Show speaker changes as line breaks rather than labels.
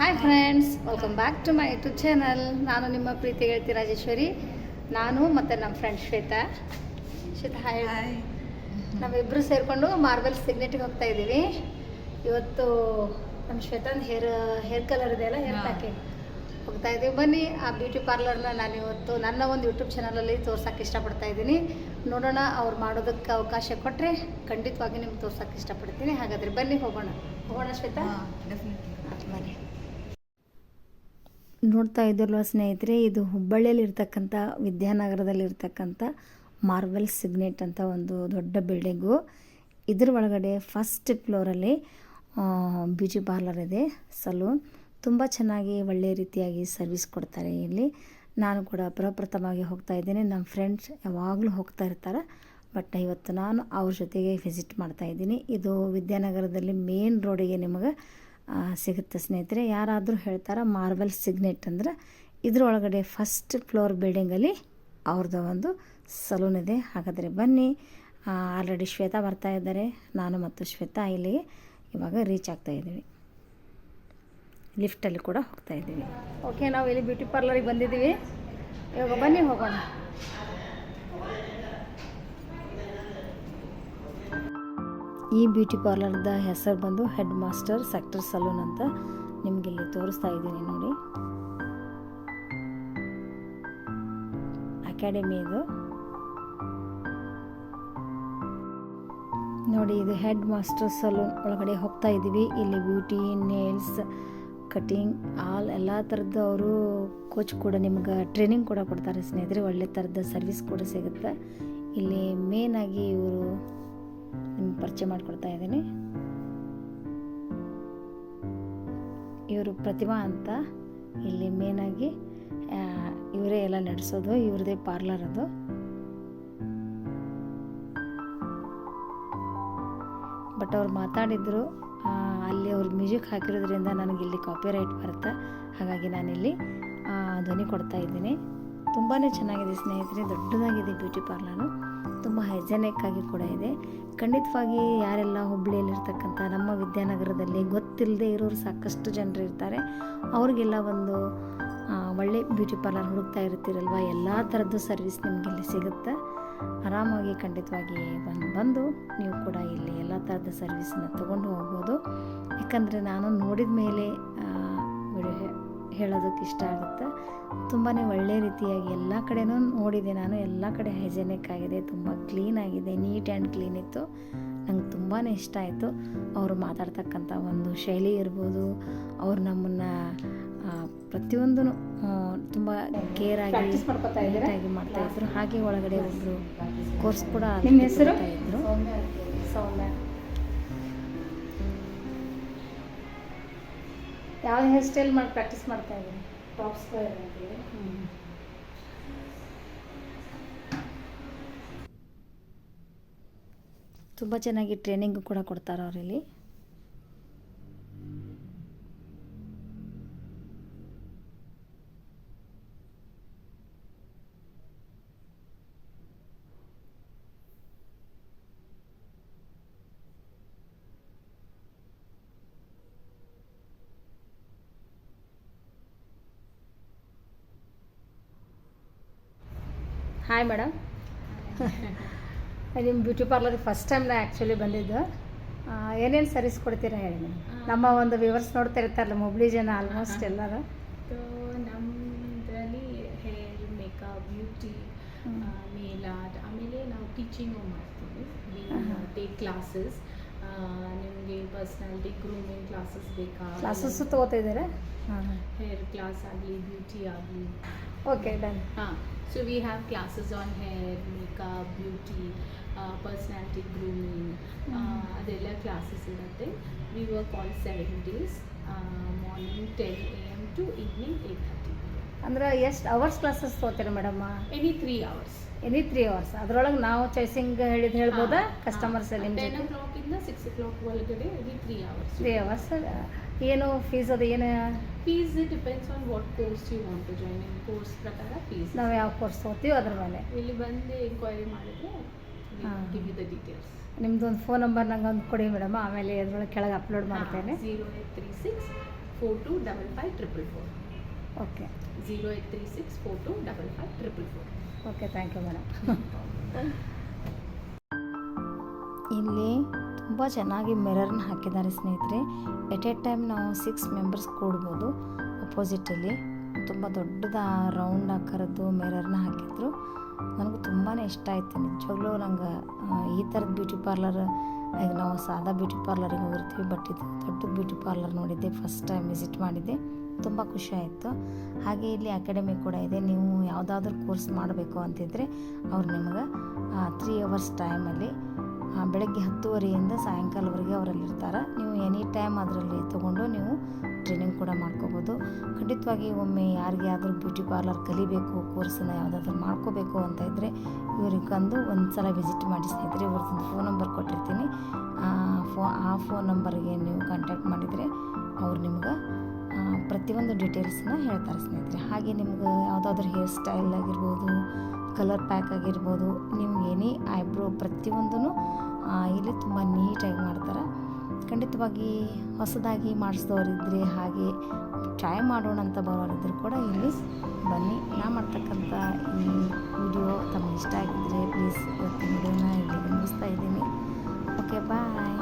Hi friends welcome back to my YouTube channel ನಾನು ನಿಮ್ಮ ಪ್ರೀತಿ ಹೇಳ್ತೀನಿ ರಾಜೇಶ್ವರಿ. ನಾನು ಮತ್ತು ನಮ್ಮ ಫ್ರೆಂಡ್ ಶ್ವೇತಾ. ಶ್ವೇತಾ ಹಾಯ್ ನಾವಿಬ್ಬರು ಸೇರಿಕೊಂಡು ಮಾರ್ಬಲ್ ಸಿಗ್ನೆಟಿಗೆ ಹೋಗ್ತಾ ಇದ್ದೀವಿ. ಇವತ್ತು ನಮ್ಮ ಶ್ವೇತಾನ್ ಹೇರ್ ಹೇರ್ ಕಲರ್ ಇದೆಯಲ್ಲ ಹೇರ್
ಹಾಕಿ
ಪ್ಯಾಕಿಂಗ್ ಹೋಗ್ತಾ ಇದ್ದೀವಿ. ಬನ್ನಿ ಆ ಬ್ಯೂಟಿ ಪಾರ್ಲರ್ನ ನಾನು ಇವತ್ತು ನನ್ನ ಒಂದು ಯೂಟ್ಯೂಬ್ ಚಾನಲಲ್ಲಿ ತೋರ್ಸೋಕ್ಕೆ ಇಷ್ಟಪಡ್ತಾ ಇದ್ದೀನಿ. ನೋಡೋಣ ಅವ್ರು ಮಾಡೋದಕ್ಕೆ ಅವಕಾಶ ಕೊಟ್ಟರೆ ಖಂಡಿತವಾಗಿ ನಿಮ್ಗೆ ತೋರ್ಸೋಕ್ಕೆ ಇಷ್ಟಪಡ್ತೀನಿ. ಹಾಗಾದರೆ ಬನ್ನಿ ಹೋಗೋಣ. ಹೋಗೋಣ ಶ್ವೇತಾ? ಬನ್ನಿ. ನೋಡ್ತಾ ಇದ್ರಲ್ವ ಸ್ನೇಹಿತರೆ, ಇದು ಹುಬ್ಬಳ್ಳಿಯಲ್ಲಿ ಇರ್ತಕ್ಕಂಥ ವಿದ್ಯಾನಗರದಲ್ಲಿರ್ತಕ್ಕಂಥ ಮಾರ್ವೆಲ್ ಸಿಗ್ನೆಟ್ ಅಂತ ಒಂದು ದೊಡ್ಡ ಬಿಲ್ಡಿಂಗು ಇದ್ರ ಒಳಗಡೆ ಫಸ್ಟ್ ಫ್ಲೋರಲ್ಲಿ ಬ್ಯೂಟಿ ಪಾರ್ಲರ್ ಇದೆ ಸಲೂನ್ ತುಂಬ ಚೆನ್ನಾಗಿ ಒಳ್ಳೆಯ ರೀತಿಯಾಗಿ ಸರ್ವಿಸ್ ಕೊಡ್ತಾರೆ ಇಲ್ಲಿ. ನಾನು ಕೂಡ ಪ್ರಪ್ರಥಮವಾಗಿ ಹೋಗ್ತಾ ಇದ್ದೀನಿ. ನಮ್ಮ ಫ್ರೆಂಡ್ಸ್ ಯಾವಾಗಲೂ ಹೋಗ್ತಾ ಇರ್ತಾರೆ ಬಟ್ ಇವತ್ತು ನಾನು ಅವ್ರ ಜೊತೆಗೆ ವಿಸಿಟ್ ಮಾಡ್ತಾ ಇದ್ದೀನಿ. ಇದು ವಿದ್ಯಾನಗರದಲ್ಲಿ ಮೇನ್ ರೋಡಿಗೆ ನಿಮಗೆ ಸಿಗುತ್ತೆ ಸ್ನೇಹಿತರೆ. ಯಾರಾದರೂ ಹೇಳ್ತಾರೆ ಮಾರ್ಬಲ್ ಸಿಗ್ನೆಟ್ ಅಂದ್ರೆ ಇದರೊಳಗಡೆ ಫಸ್ಟ್ ಫ್ಲೋರ್ ಬಿಲ್ಡಿಂಗಲ್ಲಿ ಅವ್ರದ್ದು ಒಂದು ಸಲೂನ್ ಇದೆ. ಹಾಗಾದರೆ ಬನ್ನಿ. ಆಲ್ರೆಡಿ ಶ್ವೇತಾ ಬರ್ತಾ ಇದ್ದಾರೆ. ನಾನು ಮತ್ತು ಶ್ವೇತಾ ಇಲ್ಲಿಗೆ ಇವಾಗ ರೀಚ್ ಆಗ್ತಾ ಇದ್ದೀವಿ. ಲಿಫ್ಟಲ್ಲಿ ಕೂಡ ಹೋಗ್ತಾ ಇದ್ದೀವಿ. ಓಕೆ ನಾವು ಇಲ್ಲಿ ಬ್ಯೂಟಿ ಪಾರ್ಲರಿಗೆ ಬಂದಿದ್ದೀವಿ. ಇವಾಗ ಬನ್ನಿ ಹೋಗೋಣ. ಈ ಬ್ಯೂಟಿ ಪಾರ್ಲರ್ದ ಹೆಸರು ಬಂದು ಹೆಡ್ ಮಾಸ್ಟರ್ ಸೆಕ್ಟರ್ ಸಲೂನ್ ಅಂತ ನಿಮಗೆ ಇಲ್ಲಿ ತೋರಿಸ್ತಾ ಇದ್ದೀನಿ ನೋಡಿ. ಅಕಾಡೆಮಿ ಇದು. ನೋಡಿ, ಇದು ಹೆಡ್ ಮಾಸ್ಟರ್ ಸಲೂನ್ ಒಳಗಡೆ ಹೋಗ್ತಾ ಇದ್ದೀವಿ. ಇಲ್ಲಿ ಬ್ಯೂಟಿ, ನೇಲ್ಸ್, ಕಟಿಂಗ್ ಆಲ್ ಎಲ್ಲ ಥರದ್ದು ಅವರು ಕೋಚ್ ಕೂಡ ನಿಮ್ಗೆ ಟ್ರೈನಿಂಗ್ ಕೂಡ ಕೊಡ್ತಾರೆ ಸ್ನೇಹಿತರೆ. ಒಳ್ಳೆ ಥರದ ಸರ್ವಿಸ್ ಕೂಡ ಸಿಗುತ್ತೆ. ಇಲ್ಲಿ ಮೇನ್ ಆಗಿ ಇವರು ನಿಮ್ಗೆ ಪರಿಚಯ ಮಾಡಿಕೊಡ್ತಾ ಇದ್ದೀನಿ. ಇವರು ಪ್ರತಿಮಾ ಅಂತ. ಇಲ್ಲಿ ಮೇನಾಗಿ ಇವರೇ ಎಲ್ಲ ನಡೆಸೋದು, ಇವ್ರದೇ ಪಾರ್ಲರ್ ಅದು. ಬಟ್ ಅವ್ರು ಮಾತಾಡಿದ್ರು ಅಲ್ಲಿ ಅವ್ರು ಮ್ಯೂಸಿಕ್ ಹಾಕಿರೋದ್ರಿಂದ ನನಗೆ ಇಲ್ಲಿ ಕಾಪಿ ರೈಟ್ ಬರುತ್ತೆ. ಹಾಗಾಗಿ ನಾನಿಲ್ಲಿ ಧ್ವನಿ ಕೊಡ್ತಾ ಇದ್ದೀನಿ. ತುಂಬಾ ಚೆನ್ನಾಗಿದೆ ಸ್ನೇಹಿತರೆ, ದೊಡ್ಡದಾಗಿದೆ ಬ್ಯೂಟಿ ಪಾರ್ಲರು ತುಂಬ ಹೈಜೆನಿಕ್ ಆಗಿ ಕೂಡ ಇದೆ. ಖಂಡಿತವಾಗಿ ಯಾರೆಲ್ಲ ಹುಬ್ಬಳ್ಳಿಯಲ್ಲಿರ್ತಕ್ಕಂಥ ನಮ್ಮ ವಿದ್ಯಾನಗರದಲ್ಲಿ ಗೊತ್ತಿಲ್ಲದೆ ಇರೋರು ಸಾಕಷ್ಟು ಜನರು ಇರ್ತಾರೆ. ಅವ್ರಿಗೆಲ್ಲ ಒಂದು ಒಳ್ಳೆ ಬ್ಯೂಟಿ ಪಾರ್ಲರ್ ಹುಡುಕ್ತಾ ಇರ್ತೀರಲ್ವ? ಎಲ್ಲ ಥರದ್ದು ಸರ್ವಿಸ್ ನಿಮಗೆ ಇಲ್ಲಿ ಸಿಗುತ್ತೆ. ಆರಾಮಾಗಿ ಖಂಡಿತವಾಗಿ ಬಂದು ಬಂದು ನೀವು ಕೂಡ ಇಲ್ಲಿ ಎಲ್ಲ ಥರದ ಸರ್ವಿಸನ್ನ ತೊಗೊಂಡು ಹೋಗ್ಬೋದು. ಯಾಕಂದರೆ ನಾನು ನೋಡಿದ ಮೇಲೆ ಹೇಳೋದಕ್ಕೆ ಇಷ್ಟ ಆಗುತ್ತೆ. ತುಂಬಾ ಒಳ್ಳೆ ರೀತಿಯಾಗಿ ಎಲ್ಲ ಕಡೆನೂ ನೋಡಿದೆ ನಾನು. ಎಲ್ಲ ಕಡೆ ಹೈಜೆನಿಕ್ ಆಗಿದೆ ತುಂಬ ಕ್ಲೀನ್ ಆಗಿದೆ ನೀಟ್ ಆ್ಯಂಡ್ ಕ್ಲೀನ್ ಇತ್ತು. ನಂಗೆ ತುಂಬಾ ಇಷ್ಟ ಆಯಿತು. ಅವರು ಮಾತಾಡ್ತಕ್ಕಂಥ ಒಂದು ಶೈಲಿ ಇರ್ಬೋದು ಅವ್ರು ನಮ್ಮನ್ನು ಪ್ರತಿಯೊಂದು ತುಂಬ ಕೇರ್ ಆಗಿ ನೀಟಾಗಿ ಮಾಡ್ತಾ ಇದ್ರು. ಹಾಗೆ ಒಳಗಡೆ ಒಬ್ಬರು ಕೋರ್ಸ್ ಕೂಡ ಇದ್ರು.
ಯಾವ ಹೇರ್ ಸ್ಟೈಲ್ ಮಾಡಿ ಪ್ರಾಕ್ಟೀಸ್ ಮಾಡ್ತಾ ಇದ್ದೀನಿ ಟಾಪ್ ಸ್ಕ್ವೇರ್
ತುಂಬ ಚೆನ್ನಾಗಿ ಟ್ರೈನಿಂಗ್ ಕೂಡ ಕೊಡ್ತಾರೆ ಅವರಲ್ಲಿ ಹಾಯ್ ಮೇಡಮ್ ನಿಮ್ಮ ಬ್ಯೂಟಿ ಪಾರ್ಲರಿಗೆ ಫಸ್ಟ್ ಟೈಮ್ ನಾ ಆ್ಯಕ್ಚುಲಿ ಬಂದಿದ್ದು. ಏನೇನು ಸರ್ವಿಸ್ ಕೊಡ್ತೀರಾ ಹೇಳಿ ಮೇಡಮ್? ನಮ್ಮ ಒಂದು ವ್ಯೂವರ್ಸ್ ನೋಡ್ತಾ ಇರ್ತಾರಲ್ಲ ಮೊಬ್ಲಿ ಜನ ಆಲ್ಮೋಸ್ಟ್ ಎಲ್ಲರೂ.
ಸೊ ನಮ್ಮದ್ರಲ್ಲಿ ಹೇರ್ ಮೇಕಪ್ ಬ್ಯೂಟಿ ಮೇಲ್ ಆಮೇಲೆ ನಾವು ಟೀಚಿಂಗು ಮಾಡ್ತೀವಿ. ಟೇಕ್ ಕ್ಲಾಸಸ್ ನಿಮಗೆ ಪರ್ಸ್ನಾಲಿಟಿ ಗ್ರೂಮಿಂಗ್ ಕ್ಲಾಸಸ್ ಬೇಕಾ?
ಕ್ಲಾಸಸ್ಸು ತೊಗೋತಾ ಇದ್ದಾರೆ? ಹಾಂ
ಹೇರ್ ಕ್ಲಾಸ್ ಆಗಲಿ ಬ್ಯೂಟಿ ಆಗಲಿ.
ಓಕೆ ಡನ್
ಹಾಂ so we have classes on hair makeup beauty personality grooming
hmm.
ಅದೆಲ್ಲ ಕ್ಲಾಸಸ್ ಇರುತ್ತೆ we work all seven days morning ten A M to evening eight thirty
ಅಂದ್ರೆ ಎಷ್ಟು hours classes ತೊಗೋತೀರಾ madam
any three hours
any three hours ಅದ್ರೊಳಗೆ ನಾವು ಚಾಯ್ಸಿಂಗ್ ಹೇಳಿದ್ ಹೇಳ್ಬೋದಾ? Customers ಅಲ್ಲಿ
ಟೆನ್ ಓ ಕ್ಲಾಕಿಂದ ಸಿಕ್ಸ್ ಓ ಕ್ಲಾಕ್ ಒಳಗಡೆ any three hours
three hours ಏನು ಫೀಸ್ ಅದು ಏನು?
Fees depends on what course you want to join in course ಪ್ರಕಾರ ಫೀಸ್
ನಾವು ಯಾವ ಕೋರ್ಸ್ ತಗೋತೀವಿ ಅದ್ರ ಮೇಲೆ.
ಇಲ್ಲಿ ಬಂದು ಎಂಕ್ವೈರಿ ಮಾಡಿದ್ರೆ. ಗಿವ್ ಯು ದ ಡೀಟೇಲ್ಸ್
ನಿಮ್ದು ಒಂದು ಫೋನ್ ನಂಬರ್ ನಂಗೆ ಒಂದು ಕೊಡಿ ಮೇಡಮ್ ಆಮೇಲೆ ಅದ್ರೊಳಗೆ ಕೆಳಗೆ ಅಪ್ಲೋಡ್ ಮಾಡ್ತೇನೆ.
Zero eight three six four two double five triple four
okay
zero eight three six four two double five triple four
okay thank you madam ಇಲ್ಲಿ ತುಂಬ ಚೆನ್ನಾಗಿ ಮಿರರ್ನ ಹಾಕಿದ್ದಾರೆ ಸ್ನೇಹಿತರೆ. ಎಟ್ ಎ ಟೈಮ್ ನಾವು ಸಿಕ್ಸ್ ಮೆಂಬರ್ಸ್ ಕೂಡ್ಬೋದು ಅಪೋಸಿಟಲ್ಲಿ ತುಂಬ ದೊಡ್ಡದ ರೌಂಡ್ ಆಕಾರದ್ದು ಮಿರರ್ನ ಹಾಕಿದ್ರು. ನನಗೂ ತುಂಬಾ ಇಷ್ಟ ಆಯಿತು. ನಿಜವಾಗ್ಲೂ ನಂಗೆ ಈ ಥರದ ಬ್ಯೂಟಿ ಪಾರ್ಲರ್ ಈಗ ನಾವು ಸಾದಾ ಬ್ಯೂಟಿ ಪಾರ್ಲರಿಗೆ ಹೋಗಿರ್ತೀವಿ ಬಟ್ ಇದು ದೊಡ್ಡ ಬ್ಯೂಟಿ ಪಾರ್ಲರ್ ನೋಡಿದ್ದೆ ಫಸ್ಟ್ ಟೈಮ್ ವಿಸಿಟ್ ಮಾಡಿದ್ದೆ. ತುಂಬ ಖುಷಿ ಆಯಿತು. ಹಾಗೆ ಇಲ್ಲಿ ಅಕಾಡೆಮಿ ಕೂಡ ಇದೆ. ನೀವು ಯಾವುದಾದ್ರೂ ಕೋರ್ಸ್ ಮಾಡಬೇಕು ಅಂತಿದ್ರೆ ಅವ್ರು ನಿಮಗೆ ತ್ರೀ ಅವರ್ಸ್ ಟೈಮಲ್ಲಿ ಬೆಳಗ್ಗೆ ಹತ್ತುವರೆಯಿಂದ ಸಾಯಂಕಾಲವರೆಗೆ ಅವರಲ್ಲಿರ್ತಾರೆ. ನೀವು ಎನಿ ಟೈಮ್ ಅದರಲ್ಲಿ ತೊಗೊಂಡು ನೀವು ಟ್ರೈನಿಂಗ್ ಕೂಡ ಮಾಡ್ಕೋಬೋದು. ಖಂಡಿತವಾಗಿ ಒಮ್ಮೆ ಯಾರಿಗೆ ಆದರೂ ಬ್ಯೂಟಿ ಪಾರ್ಲರ್ ಕಲಿಬೇಕು ಕೋರ್ಸನ್ನು ಯಾವುದಾದ್ರೂ ಮಾಡ್ಕೋಬೇಕು ಅಂತ ಇದ್ದರೆ ಇವ್ರಿಗೆ ಬಂದು ಒಂದು ಸಲ ವಿಸಿಟ್ ಮಾಡಿ ಸ್ನೇಹಿತರೆ, ಇವ್ರದ್ದು ಫೋನ್ ನಂಬರ್ ಕೊಟ್ಟಿರ್ತೀನಿ. ಫೋ, ಆ ಫೋನ್ ನಂಬರ್ಗೆ ನೀವು ಕಾಂಟ್ಯಾಕ್ಟ್ ಮಾಡಿದರೆ ಅವ್ರು ನಿಮ್ಗೆ ಪ್ರತಿಯೊಂದು ಡೀಟೇಲ್ಸನ್ನ ಹೇಳ್ತಾರೆ ಸ್ನೇಹಿತರೆ. ಹಾಗೆ ನಿಮ್ಗೆ ಯಾವುದಾದ್ರೂ ಹೇರ್ ಸ್ಟೈಲ್ ಆಗಿರ್ಬೋದು ಕಲರ್ ಪ್ಯಾಕ್ ಆಗಿರ್ಬೋದು, ನಿಮ್ಗೆ ಏನೇ ಐಬ್ರೋ ಪ್ರತಿಯೊಂದೂ ಇಲ್ಲಿ ತುಂಬ ನೀಟಾಗಿ ಮಾಡ್ತಾರೆ. ಖಂಡಿತವಾಗಿ ಹೊಸದಾಗಿ ಮಾಡಿಸಿದವರಿದ್ದರೆ ಹಾಗೆ ಟ್ರೈ ಮಾಡೋಣ ಅಂತ ಬರೋರಿದ್ದರೂ ಕೂಡ ಇಲ್ಲಿ ಬನ್ನಿ. ನಾನು ಮಾಡ್ತಕ್ಕಂಥ ಈ ವಿಡಿಯೋ ತಮಗೆ ಇಷ್ಟ ಆಗಿದ್ದರೆ ಪ್ಲೀಸ್ ಇವತ್ತಿನ ವಿಡಿಯೋನ ಇಲ್ಲಿ ಮುಗಿಸ್ತಾ ಇದ್ದೀನಿ. Okay bye